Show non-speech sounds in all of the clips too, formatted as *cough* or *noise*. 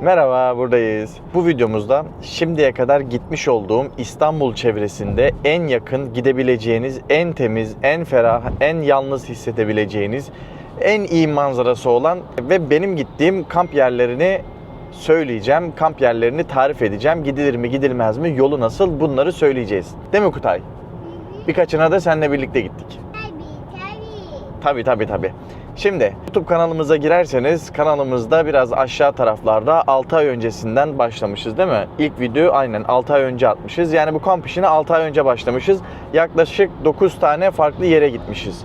Merhaba, buradayız. Bu videomuzda şimdiye kadar gitmiş olduğum İstanbul çevresinde en yakın gidebileceğiniz, en temiz, en ferah, en yalnız hissedebileceğiniz, en iyi manzarası olan ve benim gittiğim kamp yerlerini söyleyeceğim. Kamp yerlerini tarif edeceğim. Gidilir mi, gidilmez mi, yolu nasıl bunları söyleyeceğiz. Değil mi Kutay? Birkaçına da seninle birlikte gittik. Tabii tabii. Tabi tabi tabi. Şimdi YouTube kanalımıza girerseniz kanalımızda biraz aşağı taraflarda 6 ay öncesinden başlamışız değil mi? İlk video aynen 6 ay önce atmışız. Yani bu kamp işine 6 ay önce başlamışız. Yaklaşık 9 tane farklı yere gitmişiz.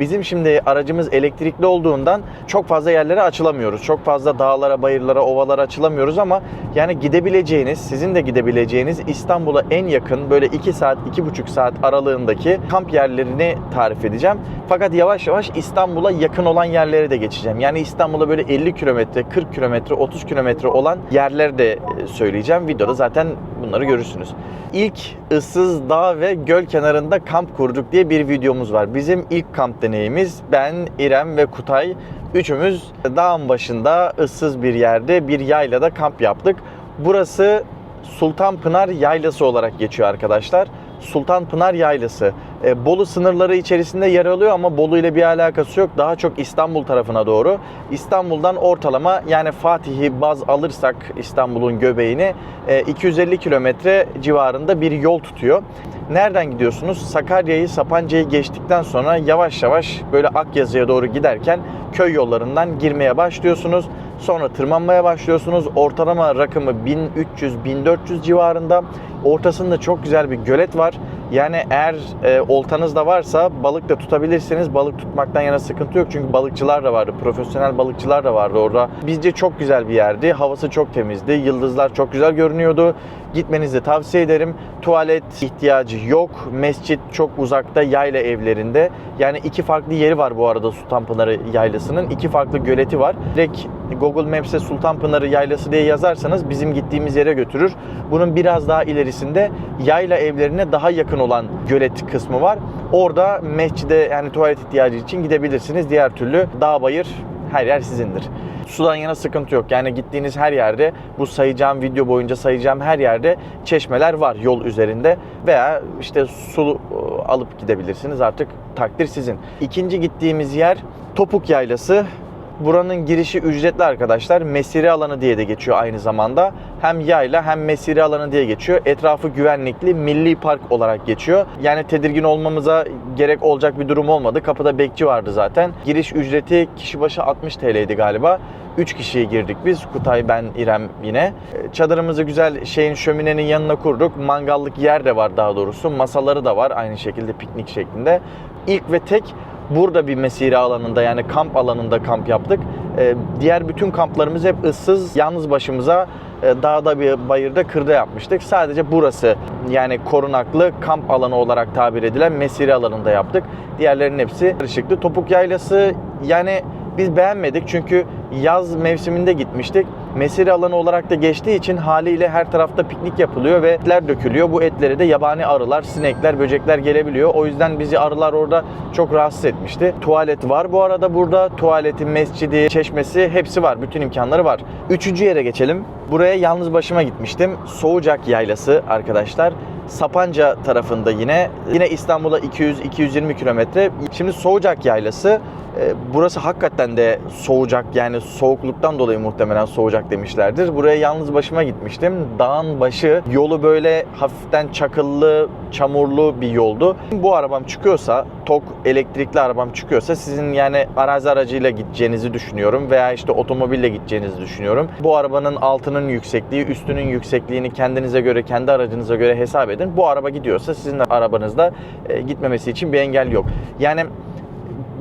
Bizim şimdi aracımız elektrikli olduğundan çok fazla yerlere açılamıyoruz. Çok fazla dağlara, bayırlara, ovalara açılamıyoruz ama yani gidebileceğiniz, sizin de gidebileceğiniz İstanbul'a en yakın böyle 2 saat, 2,5 saat aralığındaki kamp yerlerini tarif edeceğim. Fakat yavaş yavaş İstanbul'a yakın olan yerlere de geçeceğim. Yani İstanbul'a böyle 50 kilometre, 40 kilometre, 30 kilometre olan yerleri de e, söyleyeceğim. Videoda zaten bunları görürsünüz. İlk ıssız dağ ve göl kenarında kamp kurduk diye bir videomuz var. Bizim ilk kamp deneyimiz ben, İrem ve Kutay üçümüz dağın başında ıssız bir yerde bir yaylada kamp yaptık. Burası Sultanpınar Yaylası olarak geçiyor arkadaşlar. Sultanpınar Yaylası. E, Bolu sınırları içerisinde yer alıyor ama Bolu ile bir alakası yok. Daha çok İstanbul tarafına doğru. İstanbul'dan ortalama yani Fatih'i baz alırsak İstanbul'un göbeğini e, 250 kilometre civarında bir yol tutuyor. Nereden gidiyorsunuz? Sakarya'yı, Sapanca'yı geçtikten sonra yavaş yavaş böyle Akyazı'ya doğru giderken köy yollarından girmeye başlıyorsunuz. Sonra tırmanmaya başlıyorsunuz. Ortalama rakımı 1300-1400 civarında. Ortasında çok güzel bir gölet var. Yani eğer e, oltanız da varsa balık da tutabilirsiniz. Balık tutmaktan yana sıkıntı yok. Çünkü balıkçılar da vardı. Profesyonel balıkçılar da vardı orada. Bizce çok güzel bir yerdi. Havası çok temizdi. Yıldızlar çok güzel görünüyordu. Gitmenizi tavsiye ederim. Tuvalet ihtiyacı yok. Mescit çok uzakta yayla evlerinde. Yani iki farklı yeri var bu arada Sultanpınarı Yaylası'nın. iki farklı göleti var. Direkt Google Maps'e Sultanpınarı Yaylası diye yazarsanız bizim gittiğimiz yere götürür. Bunun biraz daha ilerisinde yayla evlerine daha yakın olan gölet kısmı var. Orada mescide yani tuvalet ihtiyacı için gidebilirsiniz. Diğer türlü dağ bayır her yer sizindir. Sudan yana sıkıntı yok. Yani gittiğiniz her yerde bu sayacağım video boyunca sayacağım her yerde çeşmeler var yol üzerinde veya işte su e, alıp gidebilirsiniz artık takdir sizin. İkinci gittiğimiz yer Topuk Yaylası. Buranın girişi ücretli arkadaşlar. Mesire alanı diye de geçiyor aynı zamanda. Hem yayla hem mesire alanı diye geçiyor. Etrafı güvenlikli milli park olarak geçiyor. Yani tedirgin olmamıza gerek olacak bir durum olmadı. Kapıda bekçi vardı zaten. Giriş ücreti kişi başı 60 TL'ydi galiba. 3 kişiye girdik biz. Kutay, ben, İrem yine. Çadırımızı güzel şeyin şöminenin yanına kurduk. Mangallık yer de var daha doğrusu. Masaları da var aynı şekilde piknik şeklinde. İlk ve tek burada bir mesire alanında yani kamp alanında kamp yaptık. Ee, diğer bütün kamplarımız hep ıssız, yalnız başımıza dağda bir bayırda kırda yapmıştık. Sadece burası yani korunaklı kamp alanı olarak tabir edilen mesire alanında yaptık. Diğerlerinin hepsi karışıklı. Topuk Yaylası yani biz beğenmedik çünkü yaz mevsiminde gitmiştik. Mesire alanı olarak da geçtiği için haliyle her tarafta piknik yapılıyor ve etler dökülüyor. Bu etleri de yabani arılar, sinekler, böcekler gelebiliyor. O yüzden bizi arılar orada çok rahatsız etmişti. Tuvalet var bu arada burada. Tuvaleti, mescidi, çeşmesi hepsi var. Bütün imkanları var. Üçüncü yere geçelim. Buraya yalnız başıma gitmiştim. Soğucak Yaylası arkadaşlar. Sapanca tarafında yine. Yine İstanbul'a 200-220 kilometre. Şimdi Soğucak Yaylası. E, Burası hakikaten de soğucak yani soğukluktan dolayı muhtemelen soğucak demişlerdir. Buraya yalnız başıma gitmiştim. Dağın başı yolu böyle hafiften çakıllı, çamurlu bir yoldu. Bu arabam çıkıyorsa, tok elektrikli arabam çıkıyorsa sizin yani arazi aracıyla gideceğinizi düşünüyorum veya işte otomobille gideceğinizi düşünüyorum. Bu arabanın altının yüksekliği, üstünün yüksekliğini kendinize göre, kendi aracınıza göre hesap edin. Bu araba gidiyorsa sizin arabanızda e, gitmemesi için bir engel yok. Yani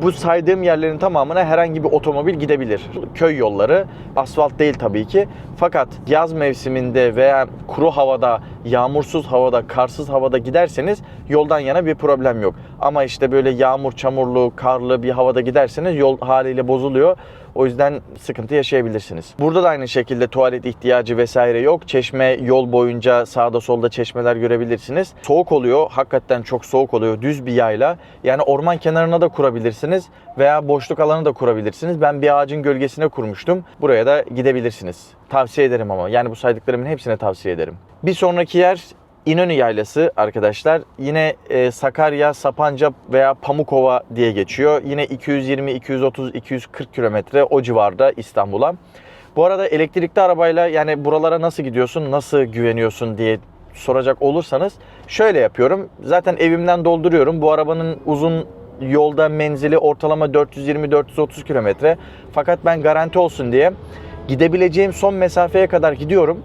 bu saydığım yerlerin tamamına herhangi bir otomobil gidebilir. Köy yolları, asfalt değil tabii ki. Fakat yaz mevsiminde veya kuru havada, yağmursuz havada, karsız havada giderseniz yoldan yana bir problem yok. Ama işte böyle yağmur, çamurlu, karlı bir havada giderseniz yol haliyle bozuluyor. O yüzden sıkıntı yaşayabilirsiniz. Burada da aynı şekilde tuvalet ihtiyacı vesaire yok. Çeşme yol boyunca sağda solda çeşmeler görebilirsiniz. Soğuk oluyor. Hakikaten çok soğuk oluyor. Düz bir yayla. Yani orman kenarına da kurabilirsiniz veya boşluk alanı da kurabilirsiniz. Ben bir ağacın gölgesine kurmuştum. Buraya da gidebilirsiniz. Tavsiye ederim ama. Yani bu saydıklarımın hepsine tavsiye ederim. Bir sonraki yer İnönü Yaylası arkadaşlar. Yine e, Sakarya, Sapanca veya Pamukova diye geçiyor. Yine 220, 230, 240 kilometre o civarda İstanbul'a. Bu arada elektrikli arabayla yani buralara nasıl gidiyorsun, nasıl güveniyorsun diye soracak olursanız şöyle yapıyorum. Zaten evimden dolduruyorum. Bu arabanın uzun yolda menzili ortalama 420-430 kilometre. Fakat ben garanti olsun diye gidebileceğim son mesafeye kadar gidiyorum.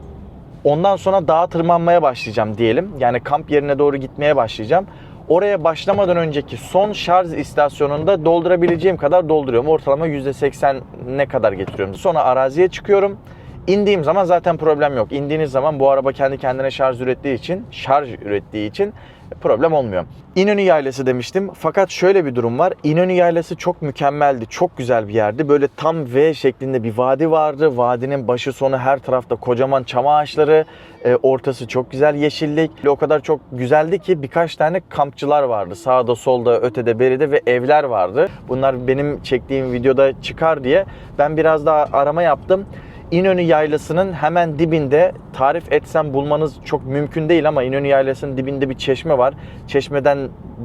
Ondan sonra dağa tırmanmaya başlayacağım diyelim. Yani kamp yerine doğru gitmeye başlayacağım. Oraya başlamadan önceki son şarj istasyonunda doldurabileceğim kadar dolduruyorum. Ortalama %80 ne kadar getiriyorum. Sonra araziye çıkıyorum. İndiğim zaman zaten problem yok. İndiğiniz zaman bu araba kendi kendine şarj ürettiği için, şarj ürettiği için problem olmuyor. İnönü Yaylası demiştim. Fakat şöyle bir durum var. İnönü Yaylası çok mükemmeldi. Çok güzel bir yerdi. Böyle tam V şeklinde bir vadi vardı. Vadinin başı sonu her tarafta kocaman çam ağaçları. E, ortası çok güzel yeşillik. O kadar çok güzeldi ki birkaç tane kampçılar vardı. Sağda, solda, ötede, beride ve evler vardı. Bunlar benim çektiğim videoda çıkar diye ben biraz daha arama yaptım. İnönü Yaylası'nın hemen dibinde tarif etsem bulmanız çok mümkün değil ama İnönü Yaylası'nın dibinde bir çeşme var. Çeşmeden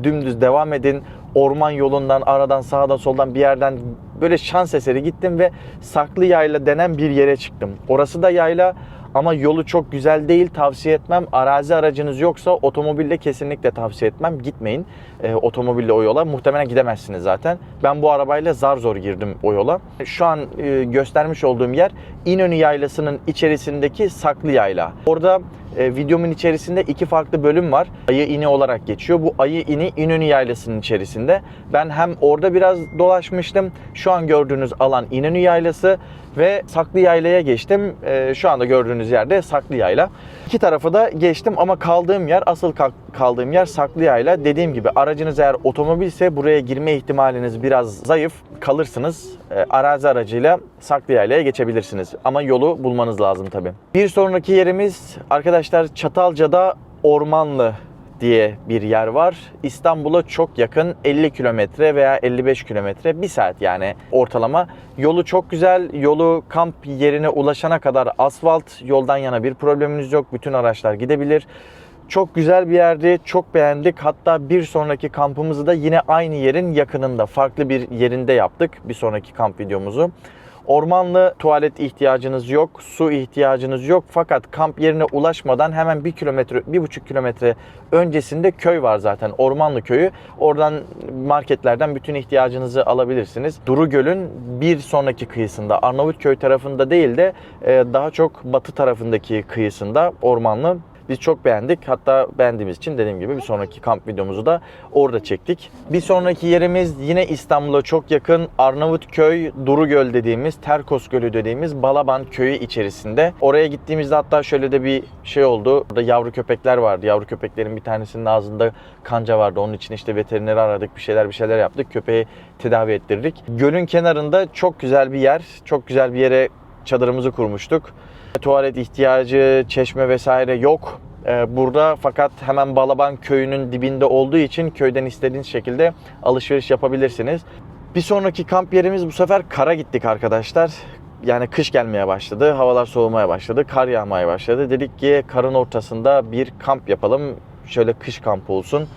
dümdüz devam edin. Orman yolundan, aradan, sağdan, soldan bir yerden böyle şans eseri gittim ve Saklı Yayla denen bir yere çıktım. Orası da yayla ama yolu çok güzel değil tavsiye etmem. Arazi aracınız yoksa otomobille kesinlikle tavsiye etmem. Gitmeyin e, otomobille o yola. Muhtemelen gidemezsiniz zaten. Ben bu arabayla zar zor girdim o yola. Şu an e, göstermiş olduğum yer İnönü Yaylası'nın içerisindeki Saklı Yayla. Orada e, videomun içerisinde iki farklı bölüm var. Ayı ini olarak geçiyor. Bu ayı ini İnönü Yaylası'nın içerisinde. Ben hem orada biraz dolaşmıştım. Şu an gördüğünüz alan İnönü Yaylası ve Saklı Yayla'ya geçtim. E, şu anda gördüğünüz yerde Saklı Yayla. İki tarafı da geçtim ama kaldığım yer, asıl kal- kaldığım yer Saklı Yayla. Dediğim gibi aracınız eğer otomobilse buraya girme ihtimaliniz biraz zayıf. Kalırsınız. E, arazi aracıyla Saklı Yayla'ya geçebilirsiniz. Ama yolu bulmanız lazım tabii. Bir sonraki yerimiz arkadaşlar Çatalca'da Ormanlı diye bir yer var. İstanbul'a çok yakın 50 kilometre veya 55 kilometre bir saat yani ortalama. Yolu çok güzel. Yolu kamp yerine ulaşana kadar asfalt. Yoldan yana bir probleminiz yok. Bütün araçlar gidebilir. Çok güzel bir yerdi. Çok beğendik. Hatta bir sonraki kampımızı da yine aynı yerin yakınında, farklı bir yerinde yaptık. Bir sonraki kamp videomuzu. Ormanlı tuvalet ihtiyacınız yok, su ihtiyacınız yok. Fakat kamp yerine ulaşmadan hemen bir kilometre, bir buçuk kilometre öncesinde köy var zaten. Ormanlı köyü. Oradan marketlerden bütün ihtiyacınızı alabilirsiniz. Duru Göl'ün bir sonraki kıyısında, Arnavutköy tarafında değil de e, daha çok batı tarafındaki kıyısında Ormanlı. Biz çok beğendik. Hatta beğendiğimiz için dediğim gibi bir sonraki kamp videomuzu da orada çektik. Bir sonraki yerimiz yine İstanbul'a çok yakın Arnavutköy, Durugöl dediğimiz, Terkos Gölü dediğimiz Balaban köyü içerisinde. Oraya gittiğimizde hatta şöyle de bir şey oldu. Burada yavru köpekler vardı. Yavru köpeklerin bir tanesinin ağzında kanca vardı. Onun için işte veterineri aradık. Bir şeyler bir şeyler yaptık. Köpeği tedavi ettirdik. Gölün kenarında çok güzel bir yer. Çok güzel bir yere çadırımızı kurmuştuk. Tuvalet ihtiyacı, çeşme vesaire yok Ee, burada fakat hemen Balaban köyünün dibinde olduğu için köyden istediğiniz şekilde alışveriş yapabilirsiniz. Bir sonraki kamp yerimiz bu sefer kara gittik arkadaşlar. Yani kış gelmeye başladı, havalar soğumaya başladı, kar yağmaya başladı. Dedik ki karın ortasında bir kamp yapalım. Şöyle kış kampı olsun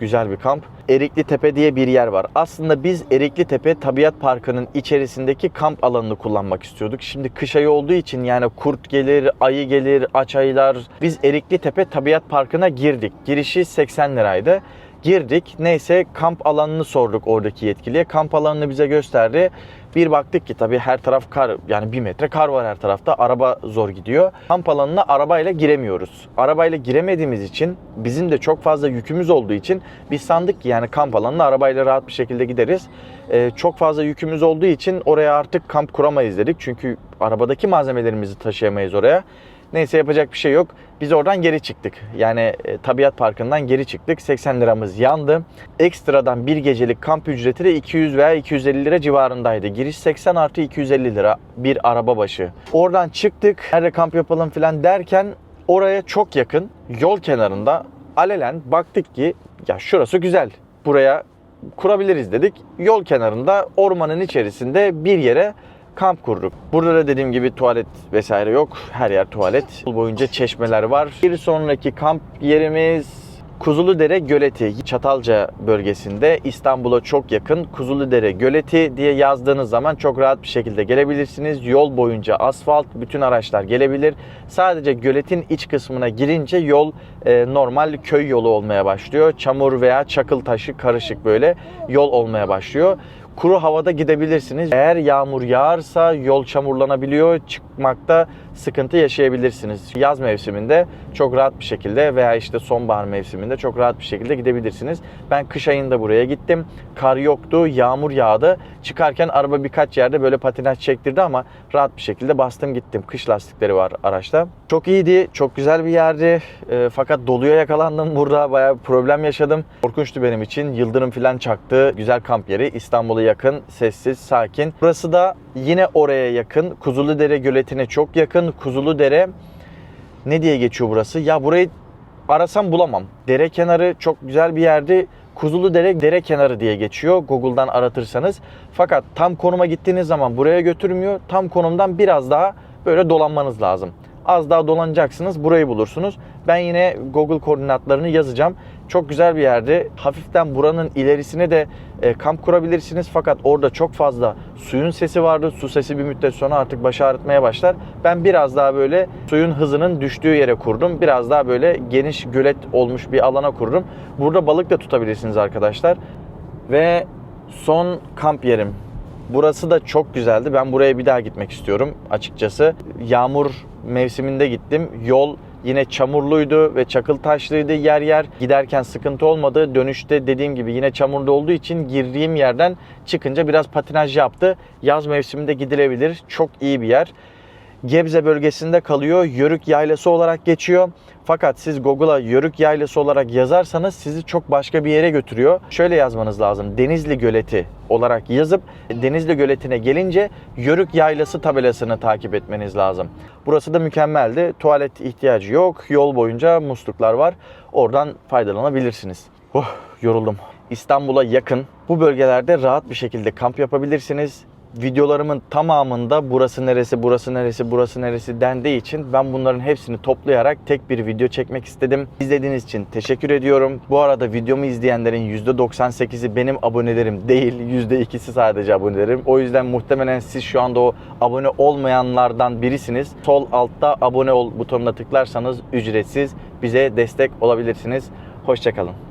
güzel bir kamp. Erikli Tepe diye bir yer var. Aslında biz Erikli Tepe Tabiat Parkı'nın içerisindeki kamp alanını kullanmak istiyorduk. Şimdi kış ayı olduğu için yani kurt gelir, ayı gelir, aç ayılar. Biz Erikli Tepe Tabiat Parkı'na girdik. Girişi 80 liraydı. Girdik. Neyse kamp alanını sorduk oradaki yetkiliye. Kamp alanını bize gösterdi. Bir baktık ki tabii her taraf kar yani bir metre kar var her tarafta. Araba zor gidiyor. Kamp alanına arabayla giremiyoruz. Arabayla giremediğimiz için bizim de çok fazla yükümüz olduğu için biz sandık ki yani kamp alanına arabayla rahat bir şekilde gideriz. Ee, çok fazla yükümüz olduğu için oraya artık kamp kuramayız dedik. Çünkü arabadaki malzemelerimizi taşıyamayız oraya. Neyse yapacak bir şey yok. Biz oradan geri çıktık. Yani e, tabiat parkından geri çıktık. 80 liramız yandı. Ekstradan bir gecelik kamp ücreti de 200 veya 250 lira civarındaydı. Giriş 80 artı 250 lira bir araba başı. Oradan çıktık. Nerede kamp yapalım falan derken oraya çok yakın yol kenarında alelen baktık ki ya şurası güzel. Buraya kurabiliriz dedik. Yol kenarında ormanın içerisinde bir yere kamp kurduk. Burada da dediğim gibi tuvalet vesaire yok. Her yer tuvalet. Yol boyunca çeşmeler var. Bir sonraki kamp yerimiz Kuzuludere Göleti Çatalca bölgesinde İstanbul'a çok yakın Kuzuludere Göleti diye yazdığınız zaman çok rahat bir şekilde gelebilirsiniz. Yol boyunca asfalt, bütün araçlar gelebilir. Sadece göletin iç kısmına girince yol e, normal köy yolu olmaya başlıyor. Çamur veya çakıl taşı karışık böyle yol olmaya başlıyor. Kuru havada gidebilirsiniz. Eğer yağmur yağarsa yol çamurlanabiliyor. Çıkmakta sıkıntı yaşayabilirsiniz. Yaz mevsiminde çok rahat bir şekilde veya işte sonbahar mevsiminde çok rahat bir şekilde gidebilirsiniz. Ben kış ayında buraya gittim. Kar yoktu, yağmur yağdı. Çıkarken araba birkaç yerde böyle patinaj çektirdi ama rahat bir şekilde bastım gittim. Kış lastikleri var araçta. Çok iyiydi, çok güzel bir yerdi. E, fakat doluya yakalandım *laughs* burada. Bayağı problem yaşadım. Korkunçtu benim için. Yıldırım falan çaktı. Güzel kamp yeri. İstanbul'a yakın, sessiz, sakin. Burası da yine oraya yakın. Kuzuludere Göleti'ne çok yakın. Kuzuludere ne diye geçiyor burası? Ya burayı arasam bulamam. Dere kenarı çok güzel bir yerdi. Kuzulu Dere dere kenarı diye geçiyor Google'dan aratırsanız. Fakat tam konuma gittiğiniz zaman buraya götürmüyor. Tam konumdan biraz daha böyle dolanmanız lazım. Az daha dolanacaksınız burayı bulursunuz. Ben yine Google koordinatlarını yazacağım. Çok güzel bir yerdi. Hafiften buranın ilerisine de e, kamp kurabilirsiniz. Fakat orada çok fazla suyun sesi vardı. Su sesi bir müddet sonra artık başı ağrıtmaya başlar. Ben biraz daha böyle suyun hızının düştüğü yere kurdum. Biraz daha böyle geniş gölet olmuş bir alana kurdum. Burada balık da tutabilirsiniz arkadaşlar. Ve son kamp yerim. Burası da çok güzeldi. Ben buraya bir daha gitmek istiyorum açıkçası. Yağmur mevsiminde gittim. Yol yine çamurluydu ve çakıl taşlıydı yer yer. Giderken sıkıntı olmadı. Dönüşte dediğim gibi yine çamurlu olduğu için girdiğim yerden çıkınca biraz patinaj yaptı. Yaz mevsiminde gidilebilir. Çok iyi bir yer. Gebze bölgesinde kalıyor. Yörük Yaylası olarak geçiyor. Fakat siz Google'a Yörük Yaylası olarak yazarsanız sizi çok başka bir yere götürüyor. Şöyle yazmanız lazım. Denizli Göleti olarak yazıp Denizli Göleti'ne gelince Yörük Yaylası tabelasını takip etmeniz lazım. Burası da mükemmeldi. Tuvalet ihtiyacı yok. Yol boyunca musluklar var. Oradan faydalanabilirsiniz. Oh, yoruldum. İstanbul'a yakın bu bölgelerde rahat bir şekilde kamp yapabilirsiniz videolarımın tamamında burası neresi, burası neresi, burası neresi dendiği için ben bunların hepsini toplayarak tek bir video çekmek istedim. İzlediğiniz için teşekkür ediyorum. Bu arada videomu izleyenlerin %98'i benim abonelerim değil, %2'si sadece abonelerim. O yüzden muhtemelen siz şu anda o abone olmayanlardan birisiniz. Sol altta abone ol butonuna tıklarsanız ücretsiz bize destek olabilirsiniz. Hoşçakalın.